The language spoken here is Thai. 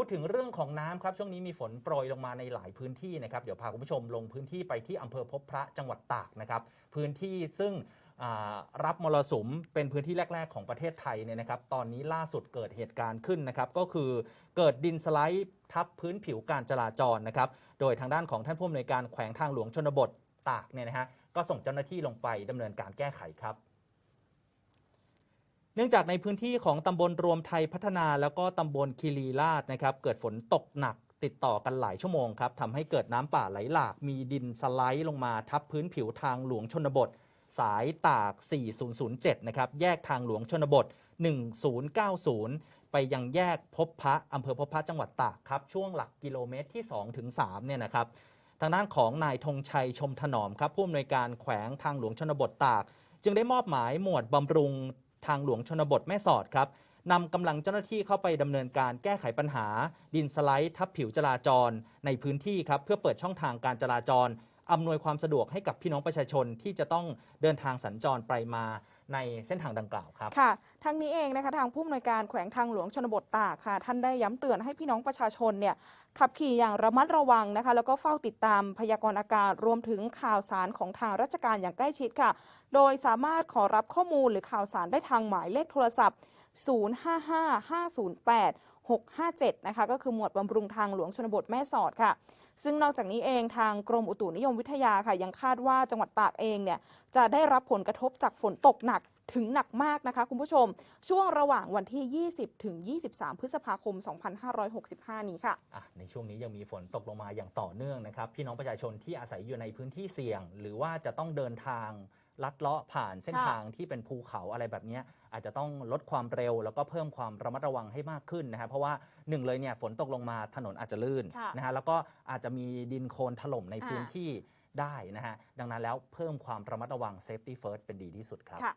พูดถึงเรื่องของน้ำครับช่วงนี้มีฝนโปรยลงมาในหลายพื้นที่นะครับเดี๋ยวพาคุณผู้ชมลงพื้นที่ไปที่อำเภอพบพระจังหวัดตากนะครับพื้นที่ซึ่งรับมรสุมเป็นพื้นที่แรก ๆ ของประเทศไทยเนี่ยนะครับ ตอนนี้ล่าสุดเกิดเหตุการณ์ขึ้นนะครับ ก็คือเกิดดินสไลด์ทับพื้นผิวการจราจรนะครับ โดยทางด้านของท่านผู้อำนวยการแขวงทางหลวงชนบทตากเนี่ยนะฮะก็ส่งเจ้าหน้าที่ลงไปดำเนินการแก้ไขครับ นื่องจากในพื้นที่ของตำบลรวมไทยพัฒนา แล้วก็ตำบลคีรีลาดนะครับ เกิดฝนตกหนักติดต่อกันหลายชั่วโมงครับทำให้เกิดน้ำป่าไหลหลาก มีดินสไลด์ลงมาทับพื้นผิวทางหลวงชนบท สายตาก 4007 นะครับ แยกทางหลวงชนบท 1090 ไปยังแยกพบพระอำเภอพบพระจังหวัดตากครับ ช่วงหลักกิโลเมตรที่2ถึงเนี่ยนะครับ ทางด้านของนายธงชัยชมถนอมครับผู้อำนวยการแขวงทางหลวงชนบทตาก จึงได้มอบหมายหมวดบำรุง ทางหลวงชนบทแม่สอดครับนำกำลังเจ้าหน้าที่เข้าไปดำเนินการแก้ไขปัญหา ดินสไลด์ทับผิวจราจร ในพื้นที่ครับเพื่อเปิดช่องทางการจราจรอำนวยความสะดวกให้กับพี่น้องประชาชนที่จะต้องเดินทางสัญจรไปมา ในเส้นทางดังกล่าวครับ ค่ะ ทั้งนี้เองนะคะทางผู้อำนวยการแขวงทางหลวงชนบทตากค่ะ ท่านได้ย้ำเตือนให้พี่น้องประชาชนเนี่ยขับขี่อย่างระมัดระวังนะคะ แล้วก็เฝ้าติดตามพยากรณ์อากาศรวมถึงข่าวสารของทางราชการอย่างใกล้ชิดค่ะ โดยสามารถขอรับข้อมูลหรือข่าวสารได้ทางหมายเลขโทรศัพท์ 055508 657 นะคะ ก็คือหมวดบำรุงทางหลวงชนบทแม่สอดค่ะ ซึ่งนอกจากนี้เองทางกรมอุตุนิยมวิทยาค่ะ ยังคาดว่าจังหวัดตากเองเนี่ยจะได้รับผลกระทบจากฝนตกหนัก ถึงหนักมากนะคะคุณผู้ชม ช่วงระหว่างวันที่ 20 ถึง 23 พฤษภาคม 2565 นี้ค่ะ อะในช่วงนี้ยังมีฝนตกลงมาอย่างต่อเนื่องนะครับพี่น้องประชาชนที่อาศัยอยู่ในพื้นที่เสี่ยง หรือว่าจะต้องเดินทางลัดเลาะผ่านเส้นค่ะทางที่เป็นภูเขาอะไรแบบเนี้ยอาจจะต้องลดความเร็ว แล้วก็เพิ่มความระมัดระวังให้มากขึ้นนะครับเพราะว่าหนึ่งเลยเนี่ยฝนตกลงมาถนนอาจจะลื่นค่ะนะฮะแล้วก็อาจจะมีดินโคลนถล่มในอ่าพื้นที่ได้นะฮะดังนั้นแล้วเพิ่มความระมัดระวัง safety first เป็นดีที่สุดครับค่ะ